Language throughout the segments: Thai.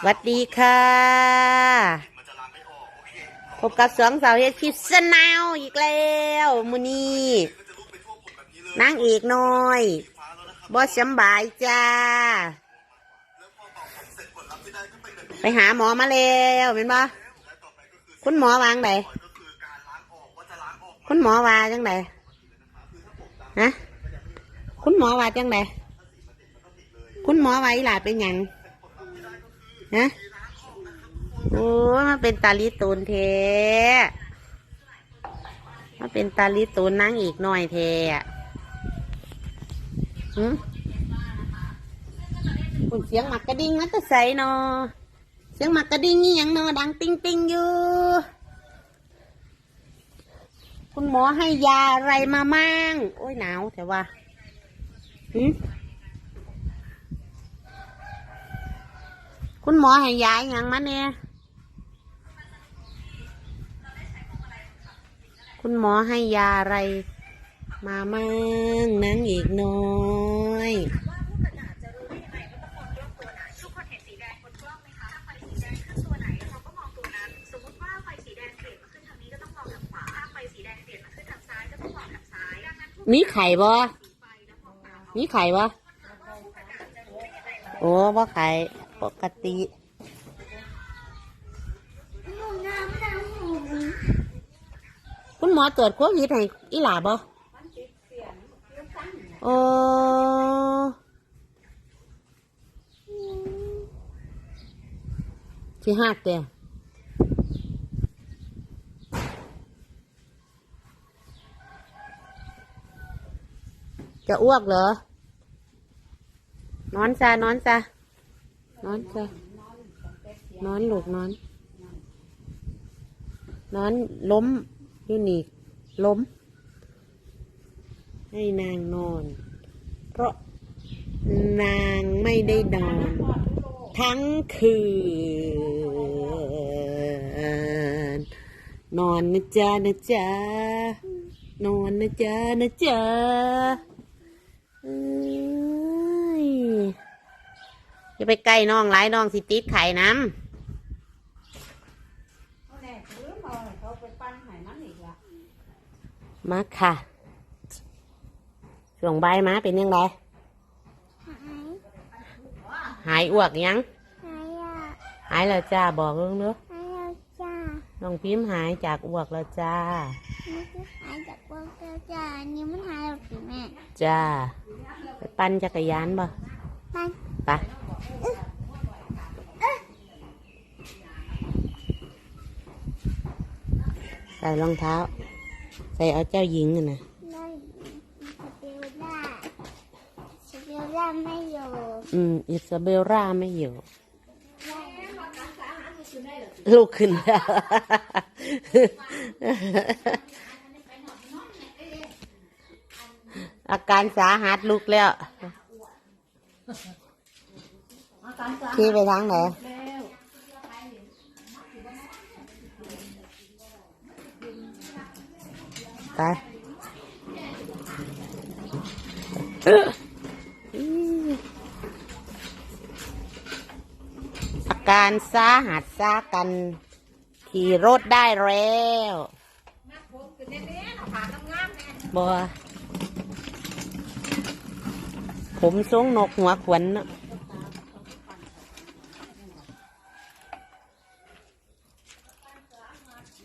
สวัสดีค่ะ พบกับสองสาวเฮดคิปสนาวอีกแล้วมือนี้นางเอกน้อยบอสำบายจ้า ไปหาหมอมาแล้วเป็นบ่คุณหมอวางไหนคุณหมอวาจังไดฮะคุณหมอวาจังไดคุณหมอวาอีหลาเป็นยัง ฮะโอ้มาเป็นตาลิตูนเทมาเป็นตาลิตูนนั่งอีกหน่อยเทอะหืมคุณเสียงหมักกระดิ่งมันจะใส่นอเสียงหมักกระดิ่งนี่ยังนอดังติ้งติ้งอยู่คุณหมอให้ยาอะไรมามั่งโอ้ยหนาวแต่ว่าหืม คุณหมอให้ยาอหย่างมาเนี่ยคุณหมอให้ยาอะไร มามั่งนังอีกน้อยทุกคนเห็นสีแดงบนกล้องไหมคะถ้าไฟสีแดงขึ้นตัวไหนเราก็มองตัวนั้นสมมติว่าไฟสีแดงเปลี่ยนมาขึ้นทางนี้ก็ต้องมองทางขวาถ้าไฟสีแดงเปลี่ยนมาขึ้นทางซ้ายก็ต้องมองทางซ้ายดังนั้นทุกมีไข่บ่สีไฟแล้วมองตามมีไข่บ่โอ้บ่ไข่ ปกติคุณหมอตรวจโควิดให้อีหลาบ่โอ้ที่หักเด้จะอ้วกเหรอ นอนซะนอนซะ นอนซะนอนลูกนอน นอนล้มอยู่นี่ล้ม ให้นางนอน เพราะนางไม่ได้นอน ทั้งคืน นอนนะจ๊ะนะจ๊ะนอนนะจ๊ะนะจ๊ะเอ้ย อย่าไปใกล้น้องหลายน้องสิติดไข่น้เขาแน่ถือมาเขาไปปั้นใหายมันอีกละำมาค่ะช่วงใบายมาเป็นยังไงหายอ้วกยังหายอะหายแล้วจ้าบอกเรื่องเนอะหายแล้วจ้าน้องพิมพ์หายจากอ้วกแล้วจ้านี่คือหายจากพวกเจ้าจ้าอันนี้มันหายแล้วสิแม่จ้าไปปั่นจักรยานบ่ไปไปใส่รองเท้า ใส่เอาเจ้าหญิงน่ะนะเลยสเปลล่าสเปลล่าไม่อยู่อืมอิซาเบลล่าไม่อยู่ ลูกขึ้นแล้วอาการสาหัสลุกแล้ว ขี่ไปทางไหนไปอาการสาหัสสากัน ขี่รถได้แล้วบัวผมทรงนกหัวขวัญเนะ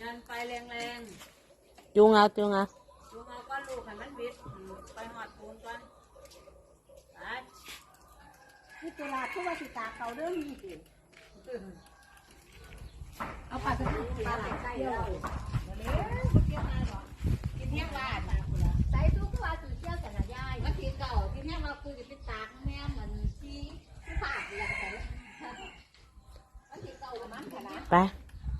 ยันไปแรง จูงเอาจูงเอาๆดูมาก้อนลูกให้มันบิดไปหอดปูนก่อนไปนี่ตุลาทุกวันสิตาเขาเรื่องนี้สิเอาปลาไปปลาใส่แล้วกินเที่ยงลาดใส่ทุกวันสุดเที่ยวแต่ละยายวันที่เก่าที่เนี่ยเราคุยกับพี่ตากแม่เหมือนที่ที่ผ่านเลยแต่วันที่เก่ามันขนาดไป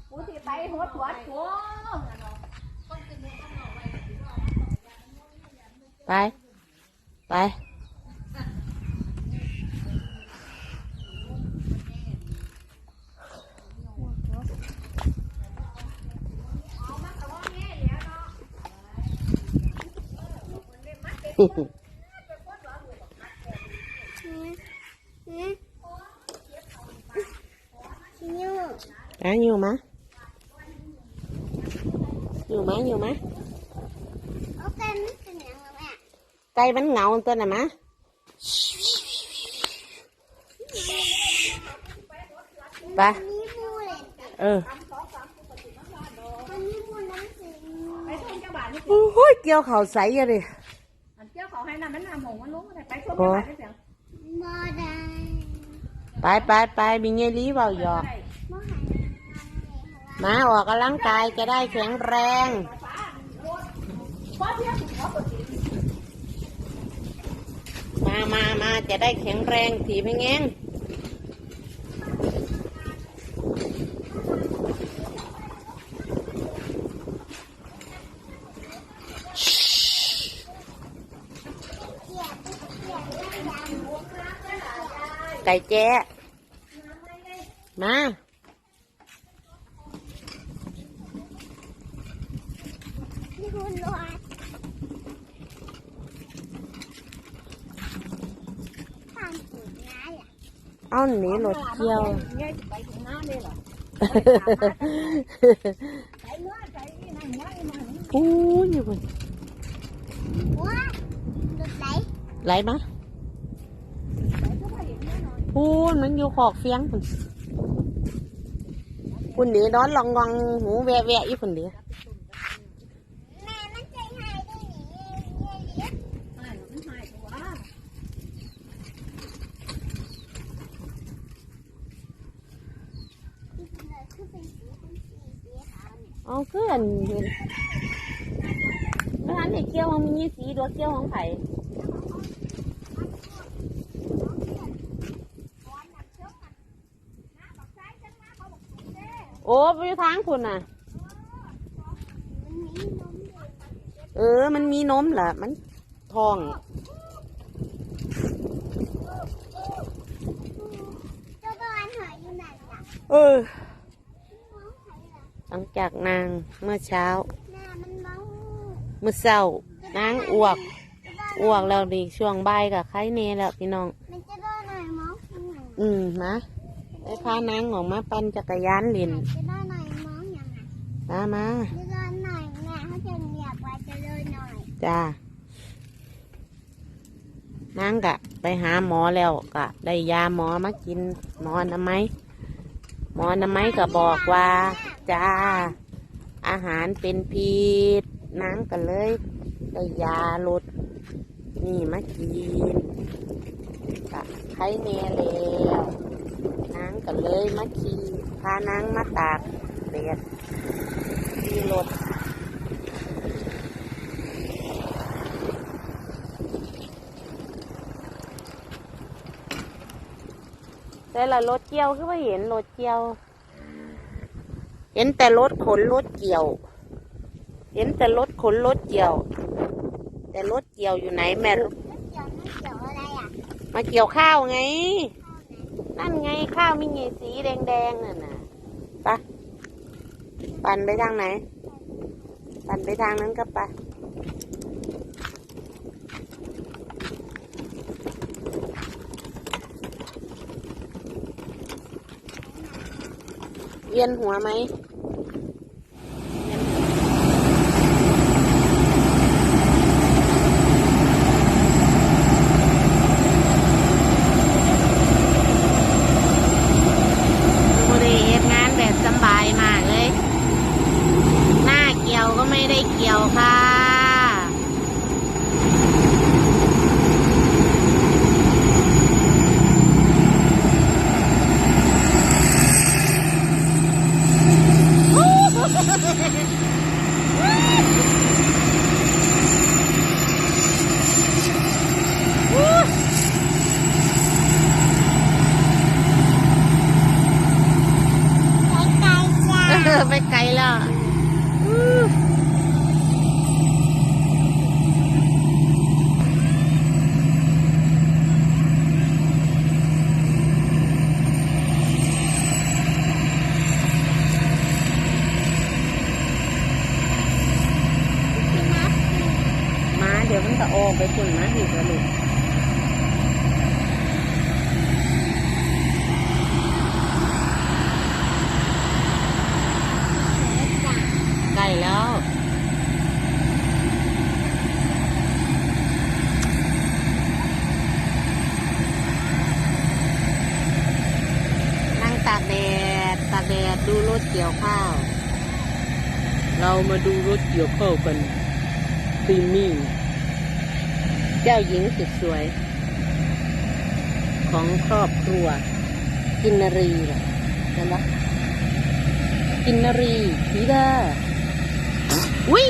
กูสิไปหัวหัวหัว ไป ไปนี่นี่อะอยู่มะอยู่มะอยู่มะ โอเคไม่เป็นยังไงแม่ ไก่มันเหงาตัวน่ะมะไปมีมูเลยเออมันมีมูน้ำสี มามามาจะได้แข็งแรงถีบให้แงงไก่แจ้มา ที่คุณรอดทางปูดน้าอะ เอาหนีรถเกี่ยวเนี่ยไปถึงน้ำเลยเหรอไปเมื่อใจนี่นั่งไว้มาอู้ยอยู่บนว้าดูไหลไหลมาพูนมันอยู่ขอกเฟียงพุ่นคุณเดี๋ยวนอนลองงองหูแวะแวะอยู่คุณเดี๋ยว แม่มันใจหายด้วยหนีเนี่ยเลี้ยง หายมันหายตัว ที่คุณเลยคือเป็นสีเป็นสีสีขาวเนี่ย เอาเพื่อนเห็นไม่ทันเห็นเกี่ยวของมีสีดวเกี่ยวของไผ่โอ้ไปอยู่ทางคุณน่ะมันมีนมด้วยเออ มันมีนมแหละมันทองเจ้าบ้านหายอยู่ไหนล่ะเออ มองใครล่ะ หลังจากนางเมื่อเช้าหน้ามันมองเมื่อเช้านางอ้วกอ้วกแล้วดีช่วงบ่ายกับไข้เนแล้วพี่น้องมันจะได้หน่อยมองยังไงอืมนะไปพานางออกมาปั่นจักรยานเล่นจะได้หน่อยมองยังไงมามาจะได้หน่อยแม่เขาจะเงียบไว้จะเลยหน่อยจ้านางกะ ไปหาหมอแล้วกะ ได้ยาหมอมากินหมอนะไหมหมอนะไหมก็บอกว่า จ้า อาหารเป็นพิษนางก็เลยได้ยาลดนี่มากินกะไข้แน่แล้วนางก็เลยมาขี่พานางมาตากแดดที่รถแต่ละรถเกี่ยวคือว่าเห็นรถเกี่ยว เห็นแต่รถขนรถเกี่ยว เห็นแต่รถขนรถเกี่ยว แต่รถเกี่ยวอยู่ไหนแม่รู้แล้วเกี่ยวนั่นเกี่ยวอะไรอะมาเกี่ยวข้าวไง นั่นไงข้าวมีไงสีแดงๆนั่นน่ะไปะปั่นไปทางไหน ปั่นไปทางนั้นก็ไป เวียนหัวไหม บุรีเฮ็ดงานแบบสำบายมากเลย หน้าเกี่ยวก็ไม่ได้เกี่ยวค่ะ ไปไกลแล้วอู้มาเดี๋ยวมันจะออกไปคุณมาอีกแล้วลูก แล้ว นั่งตากแดด ตากแดดดูรถเกี่ยวข้าว เรามา ดูรถเกี่ยวข้าวกันตีมี่เจ้าหญิงสุดสวย ของครอบครัว กินนรีเหรอเห็นปะกินนรีผีดาอุ้ย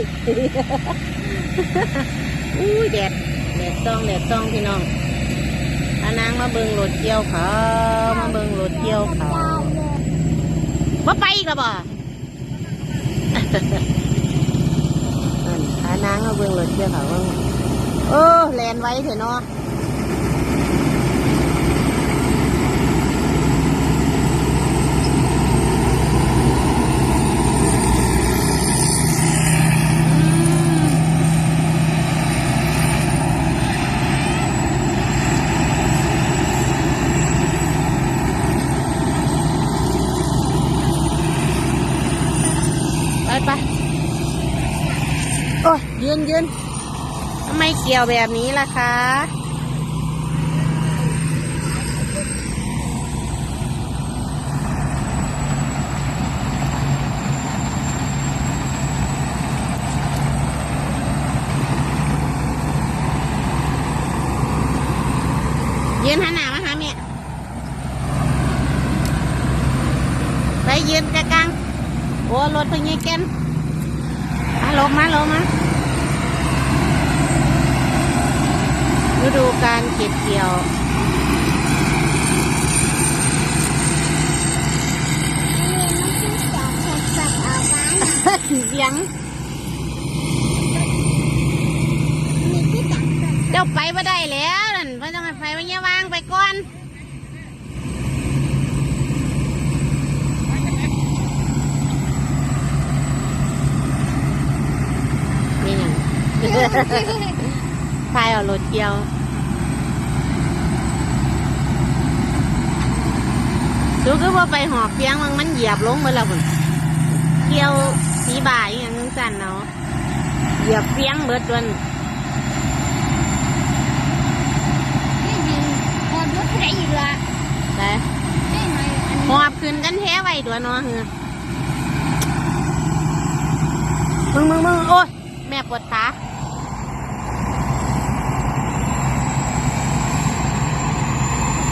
อุ้ยแดดแดดต้องแดดต้องพี่น้องอานางมาเบิงรถเกี่ยวเขามาเบิงรถเกี่ยวเขาว่าไปอีกแล้วบ่นั่นอานางมาเบิ่งรถเกี่ยวเขาว่า เออแลนไว้เถอะเนาะ ไปไปโอ้ ยืนยืนทำไมเกี่ยวแบบนี้ล่ะคะยืนหันหน้ามาหาเมียไปยืนกลางโอ้รถเพิ่งยี่แกนมาลงมาลงมาฤดู การเก็บเกี่ยว เสียงเจ้าไปไม่ได้แล้วนั่นไม่ต้องให้ไปไว้เนี่ยวางไปก่อนนี่ยังทายเอารถเกี่ยว ดูก็ว่าไปหอบเพียงมันมันเหยียบลงไปแล้วคุณเกี่ยวสีบ่ายอหย่างนึงสั่นเนาะเหยียบเพียงเบิดดวนนี่ยิงหอบรถใครอีกละแต่ได้ไหมอันหอบขึ้นกันแท้ไว้ตัวเนาะเฮือมึงมึงมึงโอ้ยแม่ปวดขา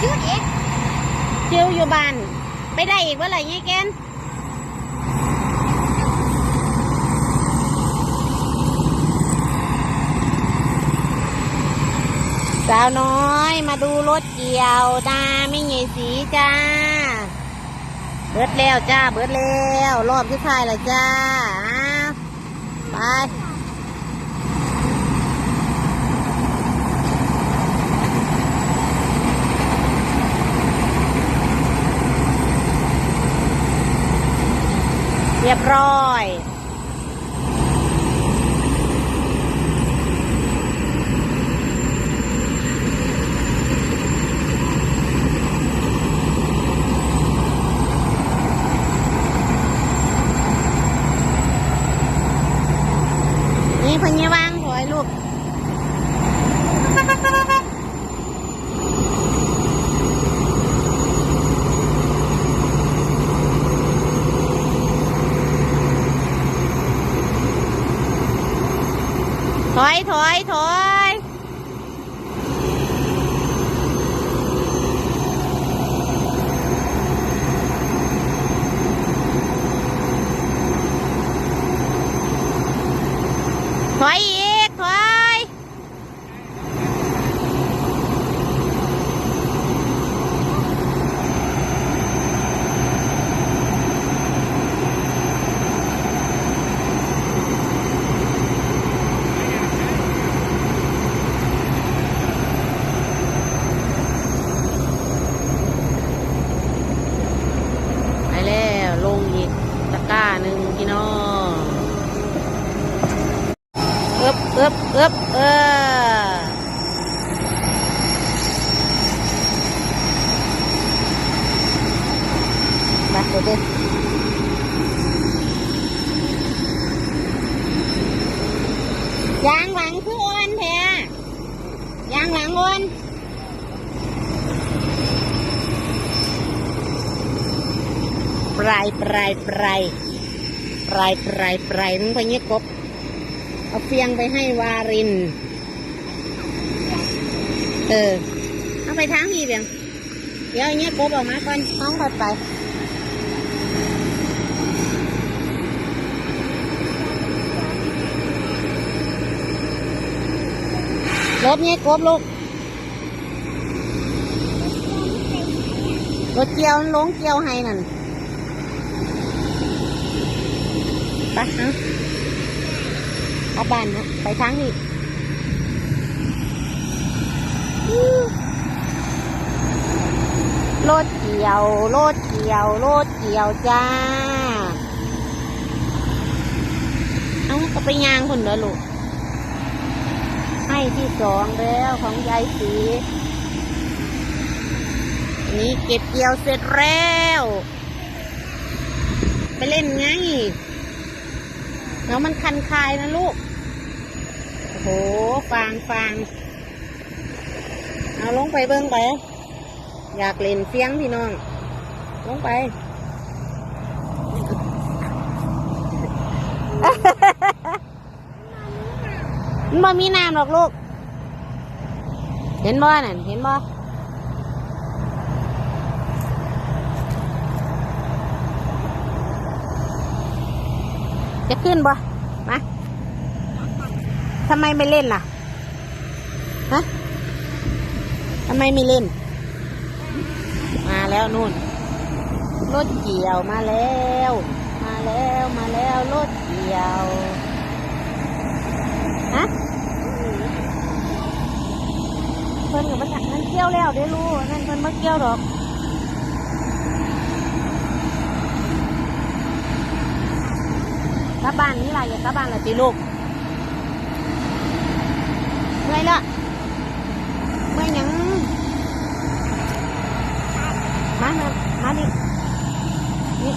ยืดเองเจียวอยู่บ้าน ไปได้อีกเมื่อไร่ไงแกนสาวน้อยมาดูรถเกี่ยวนาไม่เหยสีจ้า เบิดแล้วจ้า เบิดแล้ว รอบที่ท้ายแล้วจ้าไป เรียบร้อย นี่พญาวางถอยลูก ถอยถอยถอยถอยอีกถอยไปแล้วลงอีกตะกร้าหนึ่งพี่น้องเอ๊บเอ๊บเอ๊บเออมาเดี๋ยวเดี๋ยว ยางหลังคืออ้วนแท้ยางหลังอ้วน ปลายปลายปลายปลายปลายปลายมึงไปเงี้ยกบเอาเฟียงไปให้วาริน เออ เอาไปทางนี้เบียงเดี๋ยวเอาเงี้ยกบออกมาก่อนน้องไปไปลบเงี้ยกบลูกรถเกียวลงเกียวให้นั่น ไปเอากลับบ้านนะไปทางนี้รถเกี่ยวรถเกี่ยวรถเกี่ยวจ้า เอาก็ไปยางคนเด้อลูกให้ที่สองแล้วของยายสีนนี้เก็บเกี่ยวเสร็จแล้ว ไปเล่นไง แล้วมันคันคายนะลูก โอ้โห ฟางฟางเอาลงไปเบิ้งไป อยากเล่นเฟียงพี่น้อง ลงไป มันมีน้ำหรอกลูก เห็นบ่นั่นเห็นบ่ จะขึ้นบ่มาทำไมไม่เล่นล่ะ ฮะทำไมไม่เล่น มาแล้วนู่น รถเกี่ยวมาแล้ว มาแล้วมาแล้วรถเกี่ยว ฮะเพิ่นกับมันมันเกี่ยวแล้วได้รู้นั่นเพิ่นมาเกี่ยวดอก กลับบ้านนี่ล่ะอย่ากลับบ้านละจีลูกเมื่อยละเมื่อยหยังมามามาดินี่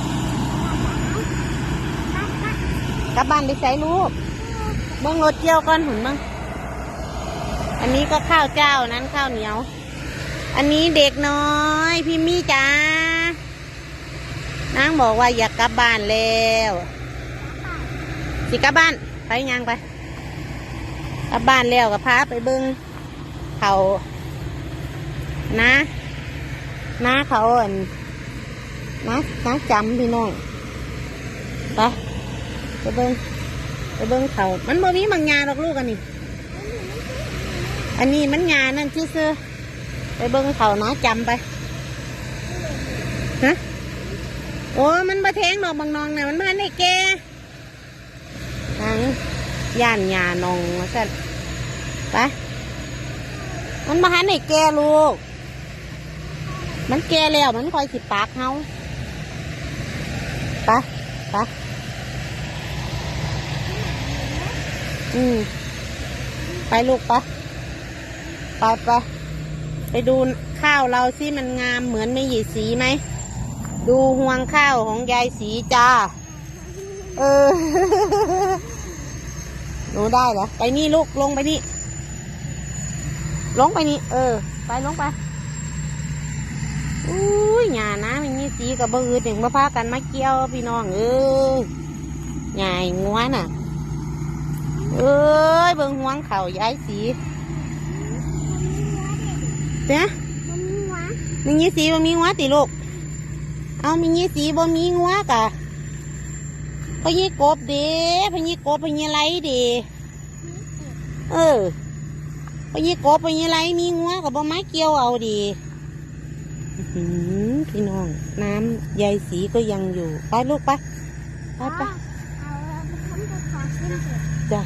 กลับบ้านไปใส่ลูกเบิ่งรถเกี่ยวก่อนหุ่นมั้งอันนี้ก็ข้าวเจ้านั้นข้าวเหนียว อันนี้เด็กน้อยพี่มี่จ้านางบอกว่าอยากกลับบ้านแล้ว สิกลับบ้าน ไปยังไปกลับบ้านแล้วก็พาไปเบิ้งเขานะนะเขาอันนะนะจำพี่น้องไปไปเบิ้งไปเบิ้งเขามันบ่มีบางงานหรอกลูกอันนี้ อันนี้มันงานนั่นซื่อๆไปเบิ้งเขานะจำไปฮะโอ้มันมาแทงดอกบางนองเนี่ยมันมาในแก ทางย่านยานองมาสั่นไปมันมาหาในแกลูก มันแกแล้วมันคอยสิปากเฮาปไปะอืมไปลูกไปไปไปไปดูข้าวเราสิมันงามเหมือนไม่หยีสีไหม ดูห่วงข้าวของยายสีจ้า เออ หนูได้เหรอ ไปนี่ลูก ลงไปนี่ ลงไปนี่ เออ ไปลงไป อุ้ยหยานะมันมีสีกับเบอร์ถึงมาพากันมาเกี่ยวพี่น้องเอ้ยใหญ่งัวน่ะ เอ้ยเบิ่งห่วงเขายายสีเนี่ยมันมีวะมีงี้สีบ่มีงัวติลูก เอามีงี้สีบ่มีงัวกะ พยี่กบเด้พยี่กบพยี่ไรเด้เออพยี่กบพยี่ไรมีงัวกับบ่ไม้เกี่ยวเอาดีอื้อหือพี่น้อง น้ำยายสีก็ยังอยู่ ไปลูกไปไปไปเอาเอาไปทำตัวขอขึ้นเถอะจ้ะ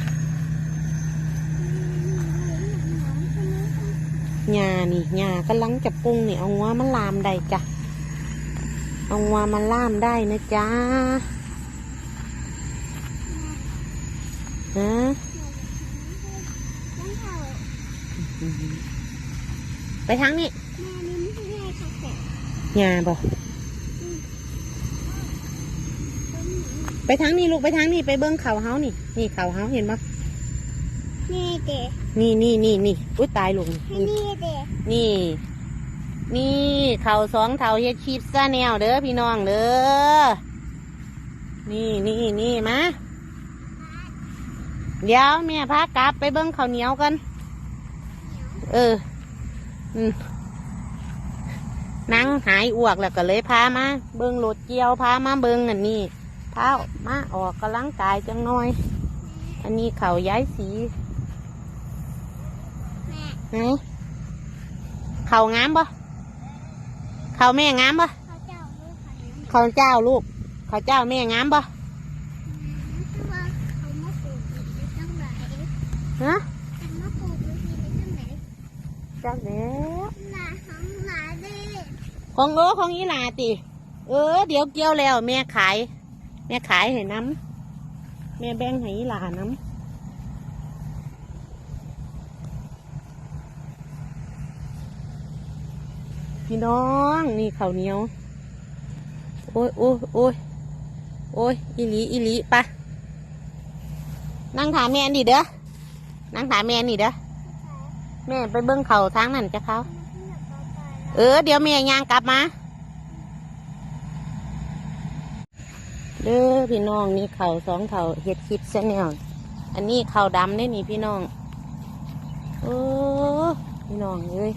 หญ้านี่หญ้ากำลังจะปรุงนี่เอางัวมันลามได้จ้ะ เอางัวมันล่ามได้นะจ๊ะ ฮะนั่นเถอะไปทางนี้แม่นี่ไม่ใช่แม่ค่ะแต่หญ้าบอกไปทางนี้ลูกไปทางนี้ไปเบิ้งเขาเฮานี่ นี่เขาเฮาเห็นปะนี่เด็กนี่นี่นี่นี่อุ้ยตายลงให้นี่นี่เด็กนี่ นี่เข่าสองเข่าเฮ็ดชีพซะแนวเด้อพี่น้องเด้อนี่นี่นี่มา เดี๋ยวแม่พากลับไปเบิ้งข้าวเหนียวกัน เอออืมนั่งหายอ้วกแล้วก็เลยพามา เบิ้งรถเกี่ยวพามาเบิ้งอันนี้พามาออกกำลังกายจังหน่อย อันนี้เขาย้ายสีแม่ไหนเขางามปะเขาแม่งามปะเขาเจ้าลูกเขาเนี้ยเขาเจ้าลูกเขาเจ้าแม่งามปะ คือว่าเขามาปลูกอยู่ที่ตั้งไหน ฮะเขามาปลูกอยู่ที่ตั้งไหนจักแล้วหนาของหนาเด็กของเออของอีหลาติ เออ เดี๋ยวเกี่ยวแล้ว แม่ขาย แม่ขายให้น้ำแม่แบ่งให้อีหลาน้ำพี่น้องนี่ข้าวเหนียว โอ้ยโอ้ยโอ้ยโอ้ยอีหลีอีหลีปะนั่งถามแม่นี่เด้อ นั่งถามแม่นี่เด้อแม่ไปเบิ้งเขาทางนั่นจะเขาเออ เดี๋ยวแม่ย่างกลับมาเด้อพี่น้องนี่เข่าสองเข่าเฮ็ดคลิปซะแนวอันนี้เข่าดำได้นี่พี่น้องโอ้พี่น้องเอ้ย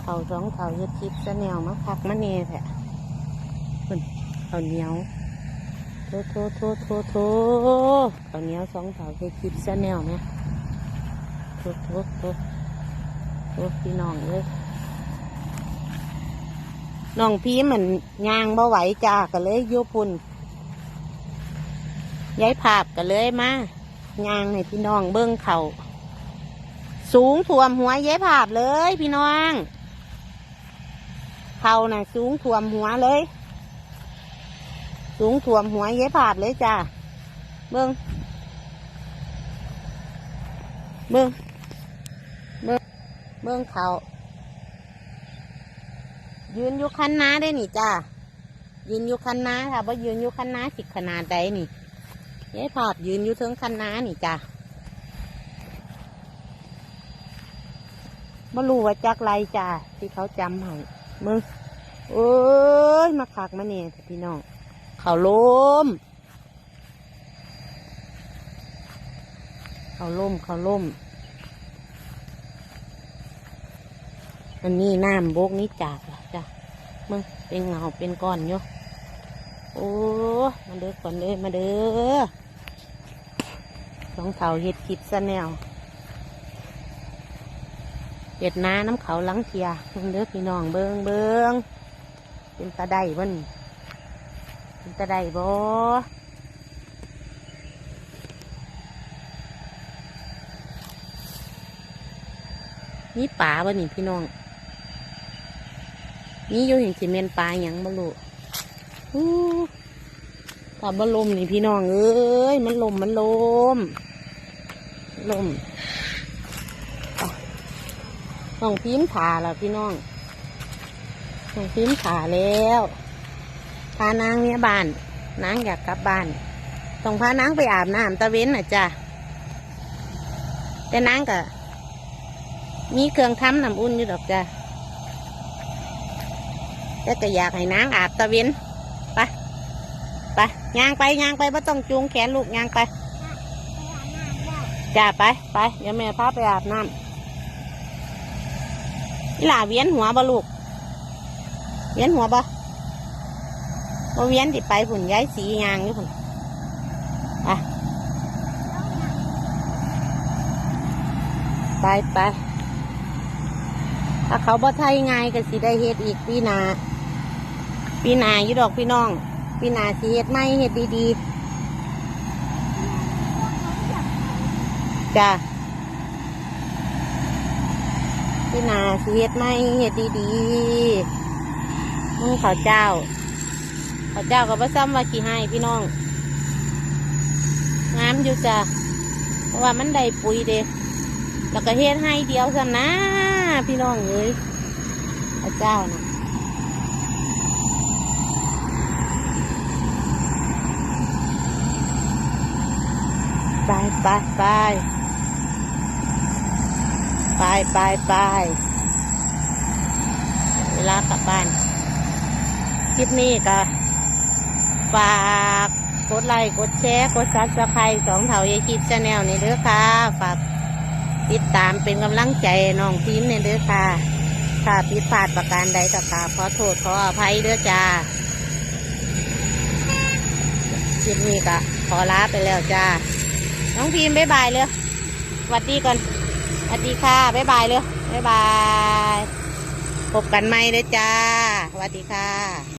เข่าสองเข่าเฮ็ดคลิปซะแนวมาพักมาเน่แท้คนข้าวเหนียว โทโทโทโทโทข้าเหนียวสองเข่าเฮ็ดคลิปซะแนวไหมโทโทโทโทพี่น้องเอ้ยน้องพีมันยางบ่ไหวจ้าก็เลยโยพุ่นย้ายภาพก็เลยมายางให้พี่น้องเบิ้งเขาสูงท่วมหัวย้ายภาพเลย พี่น้องเขาน่ะ สูงท่วมหัวเลย สูงท่วมหัวย้ายภาพเลยจ้าเบิ้งเบิ้งเบิ้งเบิ้งเขายืนอยู่คันนาได้นี่จ้ายืนอยู่คันนาค่ะว่ายืนอยู่คันนาสิขนาดใดนี่ยายภาพยืนอยู่เทิงคันนานี่จ้าไม่รู้ว่าจักไรจ้าที่เขาจำให้มึงเอ้ยมาคักมาเนี่ยพี่น้อง เขาล้ม เขาล้มเขาล้มอันนี้น้ำโบกนี้จากละจ้ะมึงเป็นเงาเป็นก้อนอยู่โอ้มาเด้อก่อนเลยมาเด้อสองเถาเห็ดคิดซะแนวเห็ดน้าน้ำเขาลังเทียมึงเด้อพี่น้องเบิงเบิงเป็นตาได้บ่น เป็นตาได้บ่นี่ป่าบ่นี่พี่น้อง นี่อยู่เห็นสิเมนปลาหยังบ่รู้อู้ถ้าบ่ลมนี่พี่น้องเอ้ย มันลมมันลม ลมน้องพิมพ์ขาแล้วพี่น้องน้องพิมพ์ขาแล้ว พานางเนี่ยบ้าน นางอยากกลับบ้าน ต้องพานางไปอาบน้ำตะเว้นน่ะจ้ะ แต่นางก็มีเครื่องทำน้ำอุ่นอยู่ดอกจ้ะ แต่ก็อยากให้นางอาบตะเวนไปไปย่างไปย่างไปไม่ต้องจูงแขนลูกย่างไปจ้าไปไปเดี๋ยวแม่พาไปอาบน้ำนี่หล่าเวียนหัวบ่ลูก เวียนหัวบ่ บเวียนติไปผุนย้ายสียางนี่ผุนไปไปไปถ้าเขาบ่ไทยง่ายก็สิได้เฮ็ดอีกปีหนาปีหนาอยู่ดอกพี่น้องปีหนาสิเฮ็ดไม่เฮ็ดดีๆจ้ะปีหนาสิเฮ็ดไม่เฮ็ดดีๆมึงเขาวเจ้า เขาวเจ้าก็บ่ซ้ำว่ากี่ให้พี่น้องงามอยู่จ้ะเพราะว่ามันได้ปุ๋ยเด้แล้วก็เฮ็ดให้เดียวซ้ำนะ พี่น้องเอ้ยเขาวเจ้านะไปไปไปไปไปไปเวลากลับบ้าน คลิปนี้ก็ ฝากกดไลค์กดแชร์กดซับสไครต์สองเถายายคลิปชาแนลนี่เด้อค่ะ ฝากติดตามเป็นกำลังใจน้องทีมเนี่ยเด้อค่ะ ถ้าผิดพลาดประการใดก็กราบขอโทษขออภัยเด้อจ้าคลิปนี้ก็ขอลาไปแล้วจ้า น้องพิมบ๊ายบายเลยสวัสดีก่อนสวัสดีค่ะบ๊ายบายเลยบ๊ายบาย พบกันใหม่เด้อจ้าสวัสดีค่ะ